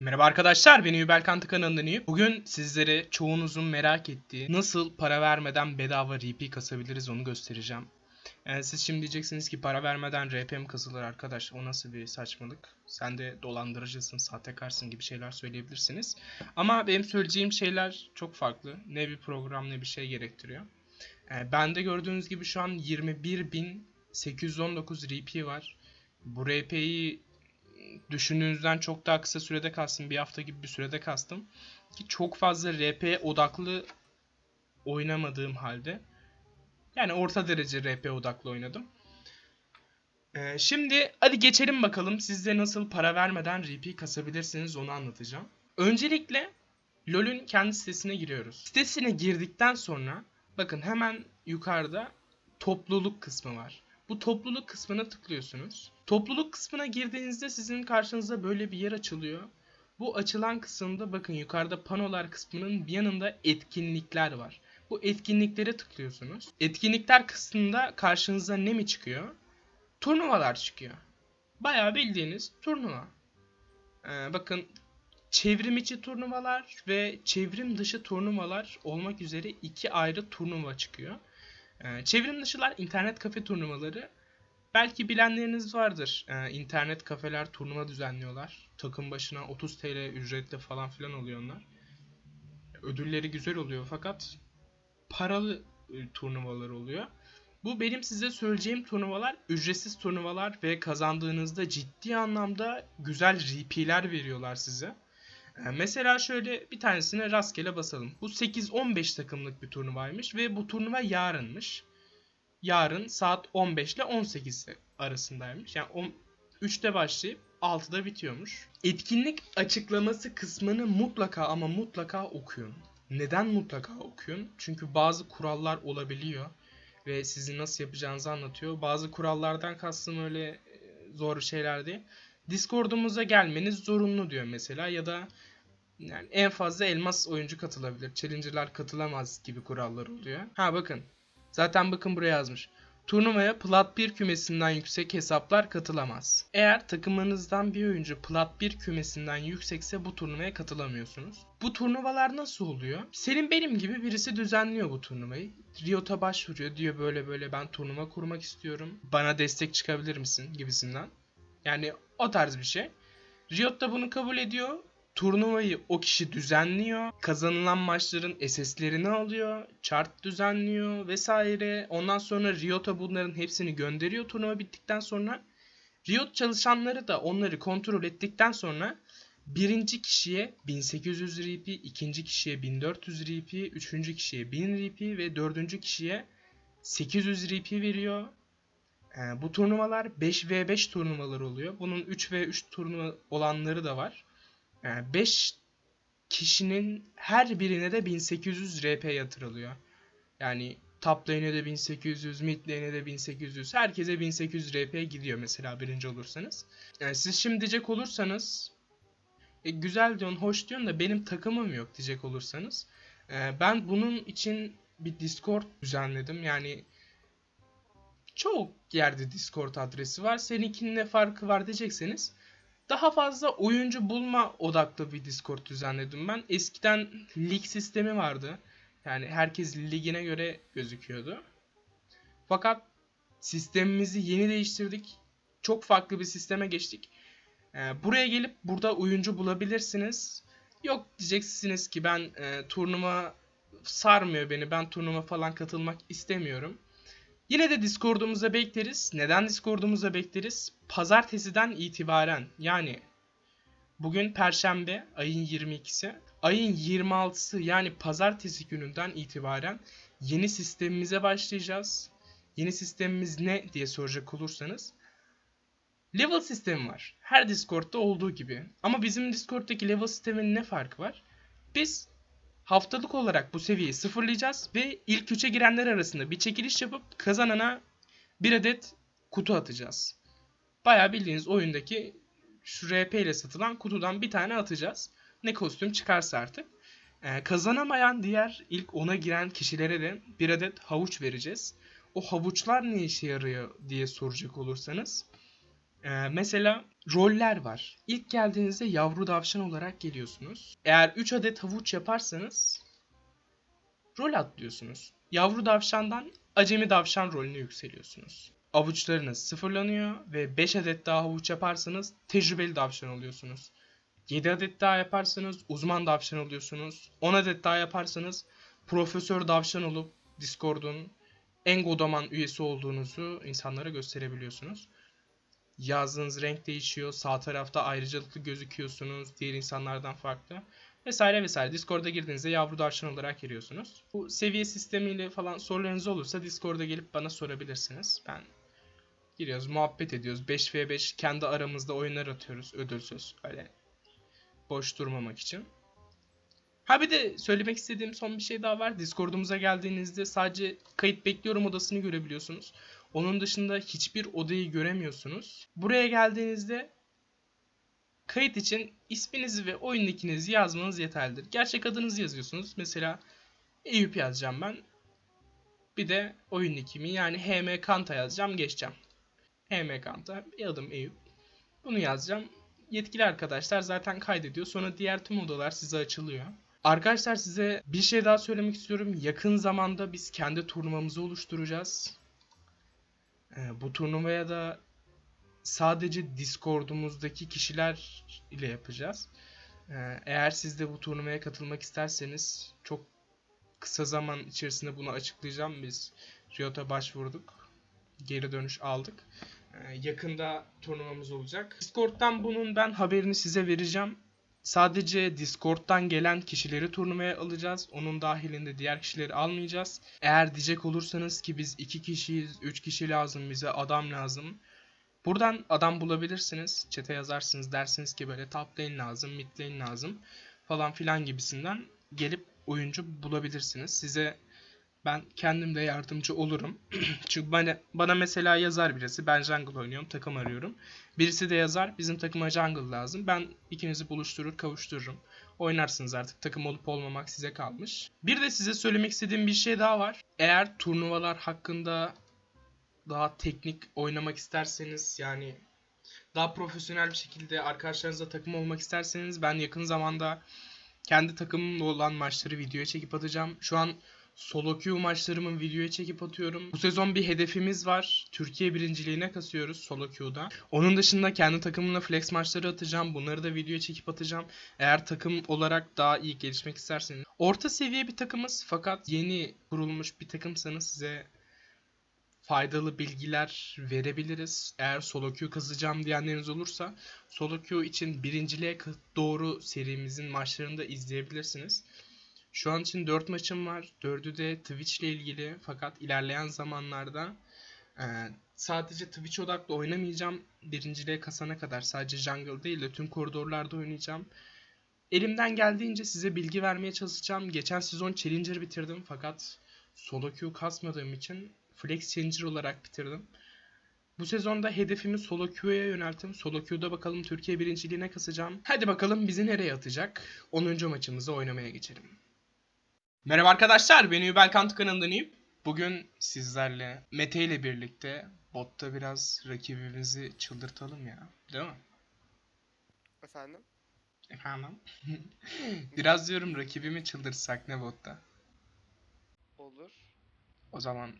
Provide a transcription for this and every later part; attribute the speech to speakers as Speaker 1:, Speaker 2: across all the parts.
Speaker 1: Merhaba arkadaşlar, ben Übel Kantı kanalından Eyüp. Bugün sizlere çoğunuzun merak ettiği nasıl para vermeden bedava RP kasabiliriz onu göstereceğim. Ee, siz şimdi diyeceksiniz ki para vermeden RP mi kasılır arkadaş? O nasıl bir saçmalık? Sen de dolandırıcısın, sahtekarsın gibi şeyler söyleyebilirsiniz. Ama benim söyleyeceğim şeyler çok farklı. Ne bir program ne bir şey gerektiriyor. Ee, bende gördüğünüz gibi şu an 21.819 RP var. Bu RP'yi düşündüğünüzden çok daha kısa sürede kastım. Bir hafta gibi bir sürede kastım. Ki çok fazla RP odaklı oynamadığım halde. Yani orta derece RP odaklı oynadım. Ee, şimdi hadi geçelim bakalım sizde nasıl para vermeden RP kasabilirsiniz onu anlatacağım. Öncelikle LoL'ün kendi sitesine giriyoruz. Sitesine girdikten sonra bakın hemen yukarıda topluluk kısmı var. Bu topluluk kısmına tıklıyorsunuz. Topluluk kısmına girdiğinizde sizin karşınıza böyle bir yer açılıyor. Bu açılan kısımda bakın yukarıda panolar kısmının bir yanında etkinlikler var. Bu etkinliklere tıklıyorsunuz. Etkinlikler kısmında karşınıza ne mi çıkıyor? Turnuvalar çıkıyor. Bayağı bildiğiniz turnuva. Ee, bakın çevrim içi turnuvalar ve çevrim dışı turnuvalar olmak üzere iki ayrı turnuva çıkıyor. Ee, çevrim dışılar internet kafe turnuvaları. Belki bilenleriniz vardır. Ee, internet kafeler turnuva düzenliyorlar. Takım başına 30 TL ücretle falan filan oluyor onlar. Ödülleri güzel oluyor fakat paralı e, turnuvalar oluyor. Bu benim size söyleyeceğim turnuvalar ücretsiz turnuvalar ve kazandığınızda ciddi anlamda güzel RP'ler veriyorlar size. Ee, Mesela şöyle bir tanesine rastgele basalım. Bu 8-15 takımlık bir turnuvaymış ve bu turnuva yarınmış. Yarın saat 15 ile 18 arasındaymış. Yani 3'te başlayıp 6'da bitiyormuş. Etkinlik açıklaması kısmını mutlaka ama mutlaka okuyun. Neden mutlaka okuyun? Çünkü bazı kurallar olabiliyor ve sizi nasıl yapacağınızı anlatıyor. Bazı kurallardan kastım öyle e, zor şeyler değil. Discord'umuza gelmeniz zorunlu diyor mesela ya da yani en fazla elmas oyuncu katılabilir. Challenger'lar katılamaz gibi kurallar oluyor. Ha bakın. Zaten bakın buraya yazmış. Turnuvaya plat 1 kümesinden yüksek hesaplar katılamaz. Eğer takımınızdan bir oyuncu plat 1 kümesinden yüksekse bu turnuvaya katılamıyorsunuz. Bu turnuvalar nasıl oluyor? Senin benim gibi birisi düzenliyor bu turnuvayı. Riot'a başvuruyor diyor böyle böyle ben turnuva kurmak istiyorum. Bana destek çıkabilir misin gibisinden. Yani o tarz bir şey. Riot da bunu kabul ediyor. Turnuvayı o kişi düzenliyor. Kazanılan maçların SS'lerini alıyor. Chart düzenliyor vesaire. Ondan sonra Riot'a bunların hepsini gönderiyor turnuva bittikten sonra. Riot çalışanları da onları kontrol ettikten sonra birinci kişiye 1800 RP, ikinci kişiye 1400 RP, üçüncü kişiye 1000 RP ve dördüncü kişiye 800 RP veriyor. Ee, bu turnuvalar 5v5 turnuvalar oluyor. Bunun 3v3 turnuva olanları da var. Yani 5 kişinin her birine de 1800 RP yatırılıyor. Yani top lane'e de 1800, mid lane'e de 1800, herkese 1800 RP gidiyor mesela birinci olursanız. Yani siz şimdi diyecek olursanız e, güzel diyorsun, hoş diyorsun da benim takımım yok diyecek olursanız. E, ben bunun için bir Discord düzenledim. Yani çok yerde Discord adresi var. Seninkinin ne farkı var diyecekseniz daha fazla oyuncu bulma odaklı bir Discord düzenledim ben. Eskiden lig sistemi vardı. Yani herkes ligine göre gözüküyordu. Fakat sistemimizi yeni değiştirdik. Çok farklı bir sisteme geçtik. Ee, buraya gelip burada oyuncu bulabilirsiniz. Yok diyeceksiniz ki ben e, turnuva sarmıyor beni. Ben turnuva falan katılmak istemiyorum. Yine de Discord'umuza bekleriz. Neden Discord'umuza bekleriz? Pazartesiden itibaren yani bugün Perşembe ayın 22'si. Ayın 26'sı yani pazartesi gününden itibaren yeni sistemimize başlayacağız. Yeni sistemimiz ne diye soracak olursanız. Level sistemi var. Her Discord'da olduğu gibi. Ama bizim Discord'daki level sisteminin ne farkı var? Biz haftalık olarak bu seviyeyi sıfırlayacağız ve ilk üçe girenler arasında bir çekiliş yapıp kazanana bir adet kutu atacağız. Bayağı bildiğiniz oyundaki şu RP ile satılan kutudan bir tane atacağız. Ne kostüm çıkarsa artık. Ee, kazanamayan diğer ilk ona giren kişilere de bir adet havuç vereceğiz. O havuçlar ne işe yarıyor diye soracak olursanız. Ee, mesela roller var. İlk geldiğinizde yavru davşan olarak geliyorsunuz. Eğer 3 adet havuç yaparsanız rol atlıyorsunuz. Yavru davşandan acemi davşan rolüne yükseliyorsunuz. Avuçlarınız sıfırlanıyor ve 5 adet daha havuç yaparsanız tecrübeli davşan oluyorsunuz. 7 adet daha yaparsanız uzman davşan oluyorsunuz. 10 adet daha yaparsanız profesör davşan olup Discord'un en godaman üyesi olduğunuzu insanlara gösterebiliyorsunuz. Yazdığınız renk değişiyor. Sağ tarafta ayrıcalıklı gözüküyorsunuz. Diğer insanlardan farklı. Vesaire vesaire. Discord'a girdiğinizde yavru davşan olarak giriyorsunuz. Bu seviye sistemiyle falan sorularınız olursa Discord'a gelip bana sorabilirsiniz. Ben giriyoruz, muhabbet ediyoruz. 5v5 kendi aramızda oyunlar atıyoruz ödülsüz. Öyle boş durmamak için. Ha bir de söylemek istediğim son bir şey daha var. Discord'umuza geldiğinizde sadece kayıt bekliyorum odasını görebiliyorsunuz. Onun dışında hiçbir odayı göremiyorsunuz. Buraya geldiğinizde kayıt için isminizi ve oyun yazmanız yeterlidir. Gerçek adınızı yazıyorsunuz. Mesela Eyüp yazacağım ben. Bir de oyun yani HM Kanta yazacağım geçeceğim. HM Kanta adım Eyüp. Bunu yazacağım. Yetkili arkadaşlar zaten kaydediyor. Sonra diğer tüm odalar size açılıyor. Arkadaşlar size bir şey daha söylemek istiyorum. Yakın zamanda biz kendi turnuvamızı oluşturacağız. Ee, bu turnuvaya da sadece Discord'umuzdaki kişiler ile yapacağız. Ee, eğer siz de bu turnuvaya katılmak isterseniz çok kısa zaman içerisinde bunu açıklayacağım. Biz Riot'a başvurduk. Geri dönüş aldık. Ee, yakında turnuvamız olacak. Discord'dan bunun ben haberini size vereceğim. Sadece Discord'dan gelen kişileri turnuvaya alacağız. Onun dahilinde diğer kişileri almayacağız. Eğer diyecek olursanız ki biz iki kişiyiz, üç kişi lazım, bize adam lazım. Buradan adam bulabilirsiniz. Çete yazarsınız dersiniz ki böyle top lane lazım, mid lane lazım falan filan gibisinden gelip oyuncu bulabilirsiniz. Size ben kendim de yardımcı olurum. Çünkü bana, bana mesela yazar birisi ben jungle oynuyorum takım arıyorum. Birisi de yazar bizim takıma jungle lazım. Ben ikinizi buluşturur kavuştururum. Oynarsınız artık takım olup olmamak size kalmış. Bir de size söylemek istediğim bir şey daha var. Eğer turnuvalar hakkında daha teknik oynamak isterseniz yani daha profesyonel bir şekilde arkadaşlarınızla takım olmak isterseniz ben yakın zamanda kendi takımımla olan maçları videoya çekip atacağım. Şu an solo queue maçlarımı videoya çekip atıyorum. Bu sezon bir hedefimiz var. Türkiye birinciliğine kasıyoruz solo queue'da. Onun dışında kendi takımımla flex maçları atacağım. Bunları da videoya çekip atacağım. Eğer takım olarak daha iyi gelişmek isterseniz. Orta seviye bir takımız fakat yeni kurulmuş bir takımsanız size faydalı bilgiler verebiliriz. Eğer solo queue kazacağım diyenleriniz olursa solo queue için birinciliğe doğru serimizin maçlarını da izleyebilirsiniz. Şu an için 4 maçım var. 4'ü de Twitch ile ilgili fakat ilerleyen zamanlarda e, sadece Twitch odaklı oynamayacağım. Birinciliğe kasana kadar sadece jungle değil de tüm koridorlarda oynayacağım. Elimden geldiğince size bilgi vermeye çalışacağım. Geçen sezon Challenger bitirdim fakat solo queue kasmadığım için Flex Changer olarak bitirdim. Bu sezonda hedefimi solo queue'ya yönelttim. Solo queue'da bakalım Türkiye birinciliğine kasacağım. Hadi bakalım bizi nereye atacak? 10. maçımızı oynamaya geçelim. Merhaba arkadaşlar, ben Übel Kant kanalından Eyüp. Bugün sizlerle Mete ile birlikte botta biraz rakibimizi çıldırtalım ya. Değil mi?
Speaker 2: Efendim?
Speaker 1: Efendim? biraz diyorum rakibimi çıldırsak ne botta?
Speaker 2: Olur.
Speaker 1: O zaman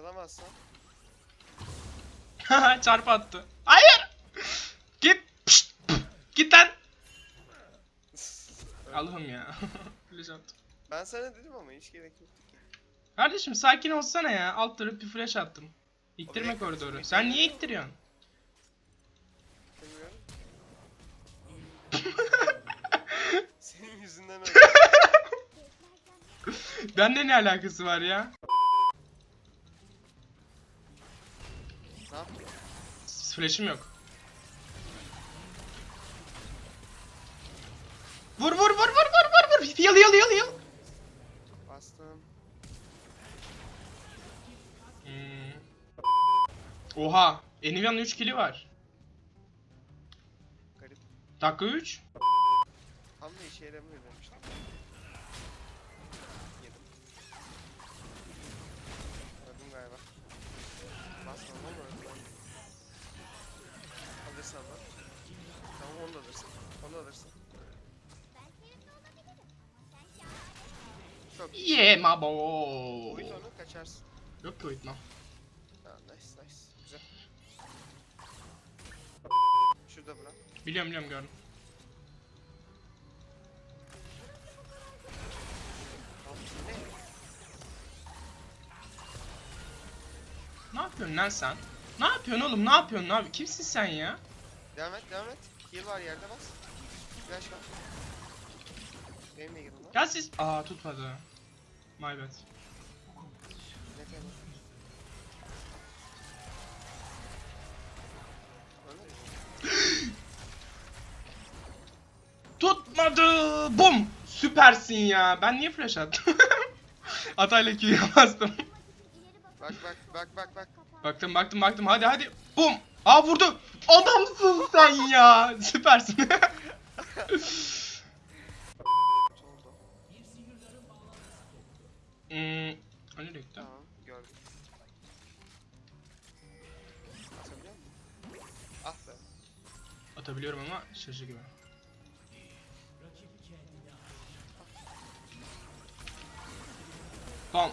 Speaker 2: Çalamazsan.
Speaker 1: çarpı attı. Hayır! Git! Pişt! Git lan! Allah'ım ya. Flash attım.
Speaker 2: Ben sana dedim ama hiç gerek yoktu ki.
Speaker 1: Kardeşim sakin olsana ya. Alt tarafı bir flash attım. İttirme
Speaker 2: Oraya
Speaker 1: koridoru. Sen niye ittiriyorsun?
Speaker 2: Bilmiyorum. Senin yüzünden öyle.
Speaker 1: Bende ne alakası var ya? Flash'im yok. Vur vur vur vur vur vur vur. Heal heal heal heal.
Speaker 2: Bastım.
Speaker 1: Hmm. Oha. Enivia'nın 3 kili var.
Speaker 2: Garip.
Speaker 1: Dakika 3.
Speaker 2: Tam da işe yaramıyor demiştim. Yedim. Öldüm galiba. Basmadım ama öldüm. Alırsın lan. Tamam onu da alırsın. Onu alırsın. Çok iyi.
Speaker 1: Yeah my boy.
Speaker 2: Uyut onu kaçarsın.
Speaker 1: Yok ki uyutmam.
Speaker 2: Ha, nice nice. Güzel. Şurada bırak.
Speaker 1: Biliyorum biliyorum gördüm.
Speaker 2: Ne
Speaker 1: yapıyorsun lan sen? Ne yapıyorsun oğlum? Ne yapıyorsun abi? Kimsin sen ya?
Speaker 2: Devam et devam et. Heal var yerde bas. Flash var. Benim de girin lan.
Speaker 1: Ya siz... Aa tutmadı. My bad. Tutmadı. Bum. Süpersin ya. Ben niye flash attım? Atayla Q'ya bastım.
Speaker 2: Bak bak bak bak bak.
Speaker 1: baktım baktım baktım. Hadi hadi. Bum. Aa vurdu. Adamsın sen ya. Süpersin. Hmm. Hani gitti?
Speaker 2: Tamam gördüm. Atabiliyor musun? Ah be.
Speaker 1: Atabiliyorum ama şaşı gibi. Bam.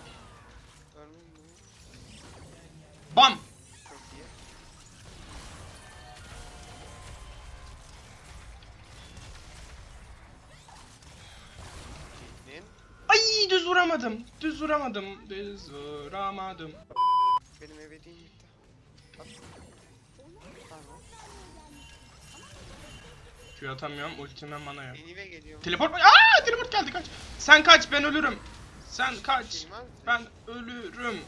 Speaker 1: Bam. Ay düz vuramadım. Düz vuramadım. Düz vuramadım.
Speaker 2: Benim ebediğim gitti. At. Tamam.
Speaker 1: Q atamıyorum. Ultimem mana yok.
Speaker 2: Geliyor.
Speaker 1: Teleport mu? Aa teleport geldi kaç. Sen kaç ben ölürüm. Sen kaç.
Speaker 2: Var mı?
Speaker 1: Ben ölürüm.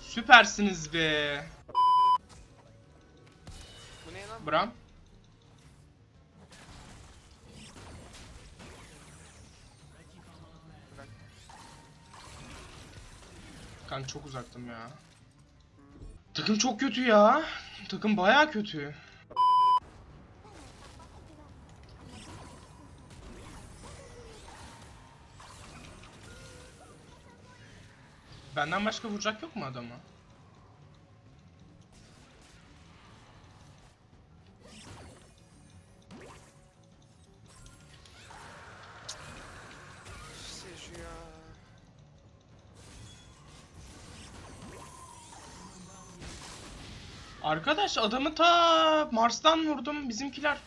Speaker 1: Süpersiniz be.
Speaker 2: Bu ne lan?
Speaker 1: Bram. Kanka çok uzaktım ya. Takım çok kötü ya. Takım baya kötü. Benden başka vuracak yok mu adamı? Arkadaş adamı ta Mars'tan vurdum. Bizimkiler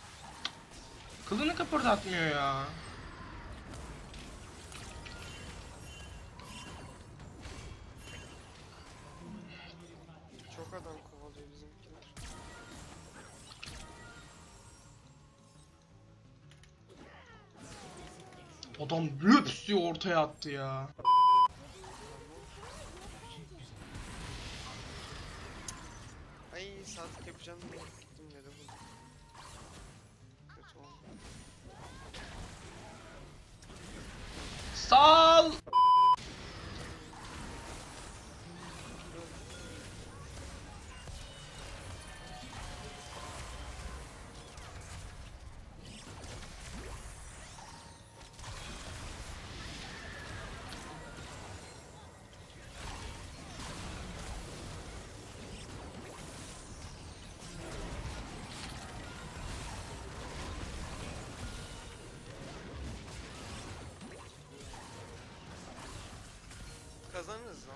Speaker 1: kılını kıpırdatmıyor ya.
Speaker 2: Çok adam kovalıyor bizimkiler.
Speaker 1: Adam löps diye ortaya attı ya. 옵션
Speaker 2: Kazanırız lan.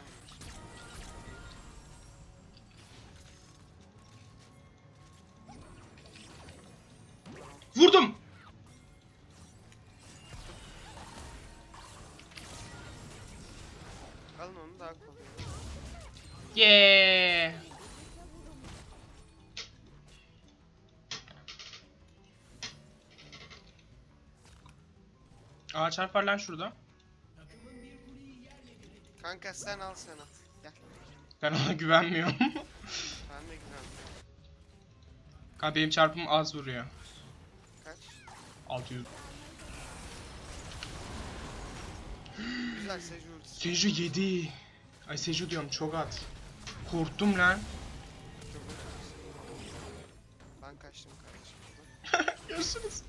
Speaker 1: Vurdum.
Speaker 2: Alın onu daha kolay.
Speaker 1: Yeah. Aa çarpar lan şurada.
Speaker 2: Kanka sen al sen at. Gel.
Speaker 1: Ben ona güvenmiyorum.
Speaker 2: Ben de güvenmiyorum.
Speaker 1: Kanka benim çarpım az vuruyor.
Speaker 2: Kaç?
Speaker 1: 600.
Speaker 2: Güzel Seju ultisi.
Speaker 1: Seju 7. Ay Seju diyorum çok at. Korktum lan.
Speaker 2: Çok ultisi. Ben kaçtım kardeşim.
Speaker 1: Görüşürüz.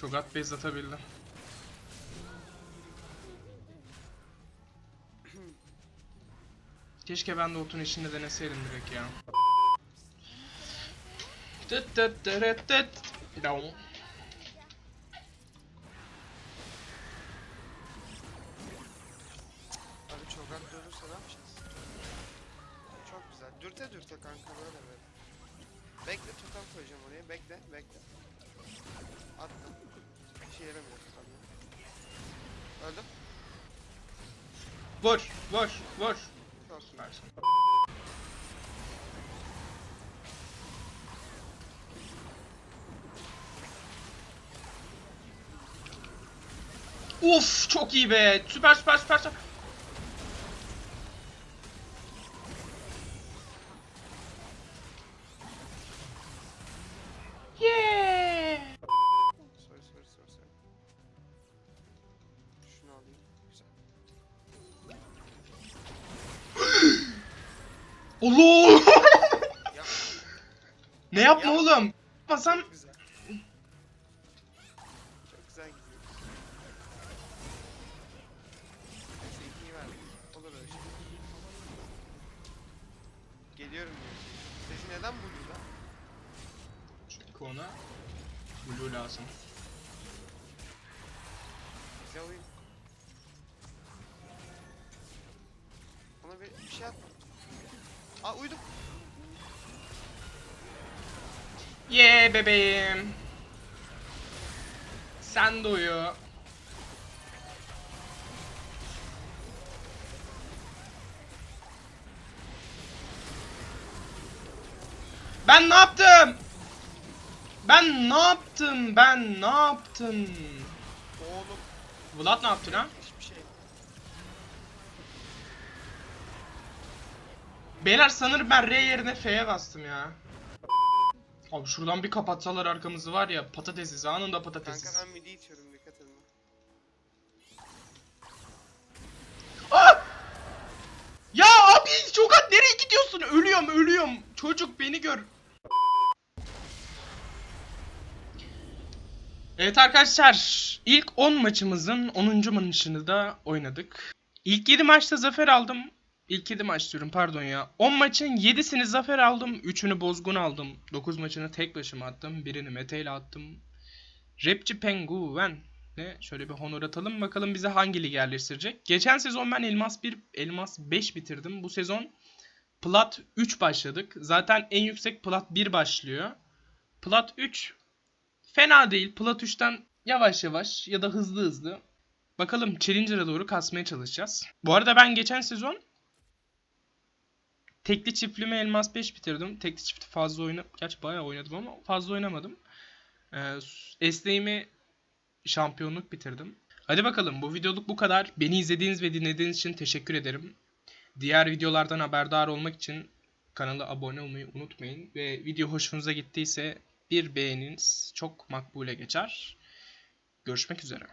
Speaker 1: Çok at bez atabildim. Keşke ben de otun içinde deneseydim direkt ya. Tıt tıt tırıt tıt. Down.
Speaker 2: Abi çok at yapacağız? Çok güzel. Dürte dürte kanka böyle böyle. Bekle totem koyacağım oraya. Bekle bekle. Attım. Bir şey yaramıyor ya. Öldüm.
Speaker 1: Vur, vur, vur.
Speaker 2: Çok
Speaker 1: Süpersin. Uf çok iyi be. Süper süper süper. süper. Allah! Ne yapma
Speaker 2: Ya.
Speaker 1: oğlum? Yapmasam
Speaker 2: Çok güzel. Çok güzel gidiyor. Neyse ikiyi verdik. Olur öyle şey. Geliyorum diyor. Neden burada?
Speaker 1: Çünkü ona blue lazım.
Speaker 2: Bize alayım. Ona bir, bir şey atma. Aa uydum.
Speaker 1: Yeah bebeğim. Sen de uyu. Ben ne yaptım? Ben ne yaptım? Ben ne yaptım?
Speaker 2: Oğlum.
Speaker 1: Vlad ne yaptı lan?
Speaker 2: Hiçbir şey.
Speaker 1: Beyler sanırım ben R yerine F'ye bastım ya. Abi şuradan bir kapatsalar arkamızı var ya patatesiz anında patatesiz.
Speaker 2: Kanka ben midi itiyorum dikkat edin.
Speaker 1: Ah! Ya abi Çokat nereye gidiyorsun? Ölüyorum ölüyorum. Çocuk beni gör. Evet arkadaşlar ilk 10 maçımızın 10. maçını da oynadık. İlk 7 maçta zafer aldım. İlk 7 maç diyorum pardon ya. 10 maçın 7'sini zafer aldım. 3'ünü bozgun aldım. 9 maçını tek başıma attım. Birini Mete ile attım. Rapçi Penguin ne? Şöyle bir honor atalım bakalım bize hangi lig yerleştirecek. Geçen sezon ben Elmas 1, Elmas 5 bitirdim. Bu sezon Plat 3 başladık. Zaten en yüksek Plat 1 başlıyor. Plat 3 fena değil. Plat 3'ten yavaş yavaş ya da hızlı hızlı bakalım Challenger'a doğru kasmaya çalışacağız. Bu arada ben geçen sezon tekli çiftlime Elmas 5 bitirdim. Tekli çifti fazla oyna Gerçi bayağı oynadım ama fazla oynamadım. Ee, Esneğimi şampiyonluk bitirdim. Hadi bakalım bu videoluk bu kadar. Beni izlediğiniz ve dinlediğiniz için teşekkür ederim. Diğer videolardan haberdar olmak için kanala abone olmayı unutmayın. Ve video hoşunuza gittiyse bir beğeniniz çok makbule geçer. Görüşmek üzere.